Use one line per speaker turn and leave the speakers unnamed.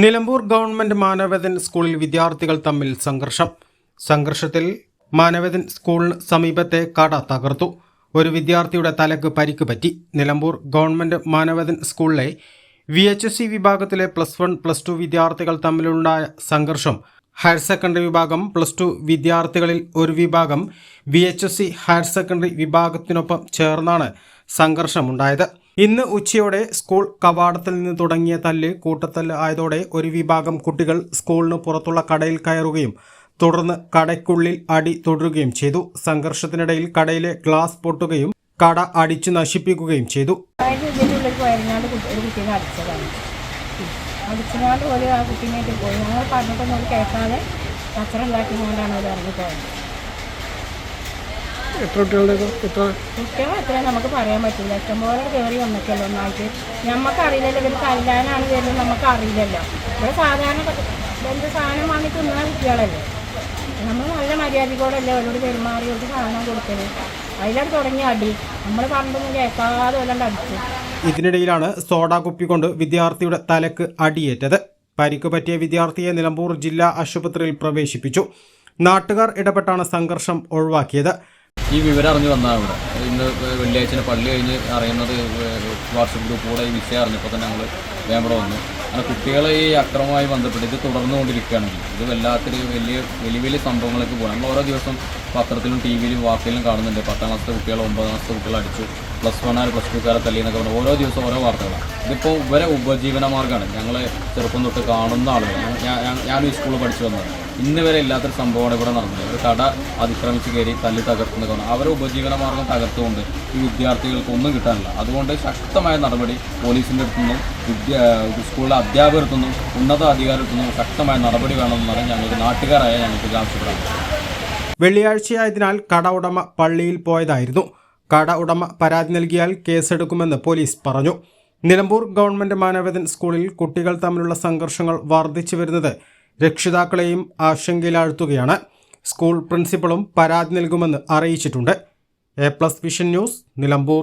Nilambur government Manavedan സ്കൂളിൽ വിദ്യാർത്ഥികൾ തമ്മിൽ സംഘർഷം. സംഘർഷത്തിൽ മാനവേദൻ സ്കൂളിന് സമീപത്തെ കട തകർത്തു. ഒരു വിദ്യാർത്ഥിയുടെ തലക്ക് പരിക്ക് പറ്റി. നിലമ്പൂർ ഗവൺമെന്റ് മാനവേദൻ സ്കൂളിലെ വി എച്ച് എസ് സി വിഭാഗത്തിലെ പ്ലസ് വൺ പ്ലസ് ടു വിദ്യാർത്ഥികൾ തമ്മിലുണ്ടായ സംഘർഷം. ഹയർ സെക്കൻഡറി വിഭാഗം പ്ലസ് ടു വിദ്യാർത്ഥികളിൽ ഒരു വിഭാഗം V H S C higher secondary വിഭാഗത്തിനൊപ്പം ചേർന്നാണ് സംഘർഷമുണ്ടായത്. ഇന്ന് ഉച്ചയോടെ സ്കൂൾ കവാടത്തിൽ നിന്ന് തുടങ്ങിയ തല്ല് കൂട്ടത്തല്ല് ആയതോടെ ഒരു വിഭാഗം കുട്ടികൾ സ്കൂളിന് പുറത്തുള്ള കടയിൽ കയറുകയും തുടർന്ന് കടയ്ക്കുള്ളിൽ അടി തുടരുകയും ചെയ്തു. സംഘർഷത്തിനിടയിൽ കടയിലെ ഗ്ലാസ് പൊട്ടുകയും കട അടിച്ചു നശിപ്പിക്കുകയും ചെയ്തു.
പോയി. ഞങ്ങൾ പറഞ്ഞിട്ടൊന്നും കേൾക്കാതെ അവർ ഇറങ്ങി പോയത്
എത്ര കുട്ടികളുടെ എത്ര?
കുട്ടികൾ എത്ര നമുക്ക് പറയാൻ പറ്റില്ല. ഇഷ്ടംപോലെ കയറി വന്നിട്ടല്ലോ ഒന്നായിട്ട്. നമുക്ക് അറിയില്ലല്ലോ ഇവർ കല്ലാനാണ് വരുന്നത് നമുക്ക് അറിയില്ലല്ലോ ഇവിടെ സാധാരണ എന്ത് സാധനം വാങ്ങി തിന്നുന്ന കുട്ടികളല്ലേ? നമ്മൾ നല്ല മര്യാദയോടല്ലേ അവരോട് പെരുമാറി ഒരു സാധനം കൊടുക്കൽ. അതിലാണ് തുടങ്ങിയ അടി. നമ്മൾ പറഞ്ഞൊന്നും കേൾക്കാതെ വല്ലാണ്ട് അടിച്ചു.
ഇതിനിടയിലാണ് സോഡാ കുപ്പി കൊണ്ട് വിദ്യാർത്ഥിയുടെ തലക്ക് അടിയേറ്റത്. പരിക്ക് പറ്റിയ വിദ്യാർത്ഥിയെ നിലമ്പൂർ ജില്ലാ ആശുപത്രിയിൽ പ്രവേശിപ്പിച്ചു. നാട്ടുകാർ ഇടപെട്ടാണ് സംഘർഷം ഒഴിവാക്കിയത്.
ഈ വിവരം അറിഞ്ഞു വന്നാൽ ഇവിടെ. ഇന്ന് വെള്ളിയാഴ്ച പള്ളി കഴിഞ്ഞ് അറിയുന്നത് വാട്സപ്പ് ഗ്രൂപ്പിലൂടെ ഈ വിഷയം അറിഞ്ഞപ്പോൾ തന്നെ ഞങ്ങൾ ഇവിടെ വന്നു. അങ്ങനെ കുട്ടികളെ ഈ അക്രമമായി ബന്ധപ്പെട്ട് ഇത് തുടർന്നുകൊണ്ടിരിക്കുകയാണെങ്കിൽ ഇത് വല്ലാത്തൊരു വലിയ വലിയ വലിയ സംഭവങ്ങളൊക്കെ പോകണം നമ്മൾ ഓരോ ദിവസം പത്രത്തിലും ടി വിയിലും വാർത്തയിലും കാണുന്നുണ്ട്. പത്താം ക്ലാസ്സിലെ കുട്ടികൾ ഒമ്പതാം ക്ലാസ്സിലെ കുട്ടികൾ അടിച്ചു. പ്ലസ് വണ്ണാർ പ്ലസ് ടുക്കാരെ തല്ലി എന്നൊക്കെ പറഞ്ഞു ഓരോ ദിവസവും ഓരോ വാർത്തകളാണ്. ഇതിപ്പോൾ ഇവരെ ഉപജീവന മാർഗമാണ് ഞങ്ങൾ ചെറുപ്പം തൊട്ട് കാണുന്ന ആളുകൾ ഞാൻ- ഈ സ്കൂളിൽ പഠിച്ചു വന്നത്. ഇന്ന് വരെ ഇല്ലാത്തൊരു സംഭവമാണ് ഇവിടെ നടന്നത്. ഒരു കട അതിക്രമിച്ച് കയറി തല്ലി തകർത്തുന്നൊക്കെ പറഞ്ഞു അവരെ ഉപജീവന മാർഗം തകർത്തുകൊണ്ട് ഈ വിദ്യാർത്ഥികൾക്ക് ഒന്നും കിട്ടാനില്ല. അതുകൊണ്ട് ശക്തമായ നടപടി പോലീസിന്റെ അടുത്തു നിന്നും വിദ്യ സ്കൂളിലെ അധ്യാപകരുടെ നിന്നും ഉന്നത അധികാരത്തു നിന്നും ശക്തമായ നടപടി വേണമെന്നാണ് ഞങ്ങൾക്ക് നാട്ടുകാരായ ഞങ്ങൾക്ക് ഇത് ആവശ്യപ്പെടാനുള്ളത്.
വെള്ളിയാഴ്ചയായതിനാൽ കട ഉടമ പള്ളിയിൽ പോയതായിരുന്നു. കട ഉടമ പരാതി നൽകിയാൽ കേസെടുക്കുമെന്ന് പോലീസ് പറഞ്ഞു. നിലമ്പൂർ ഗവൺമെന്റ് മാനവേദൻ സ്കൂളിൽ കുട്ടികൾ തമ്മിലുള്ള സംഘർഷങ്ങൾ വർദ്ധിച്ചു വരുന്നത് രക്ഷിതാക്കളെയും ആശങ്കയിലാഴ്ത്തുകയാണ്. സ്കൂൾ പ്രിൻസിപ്പളും പരാതി നൽകുമെന്ന് അറിയിച്ചിട്ടുണ്ട്. A plus vision news Nilambur.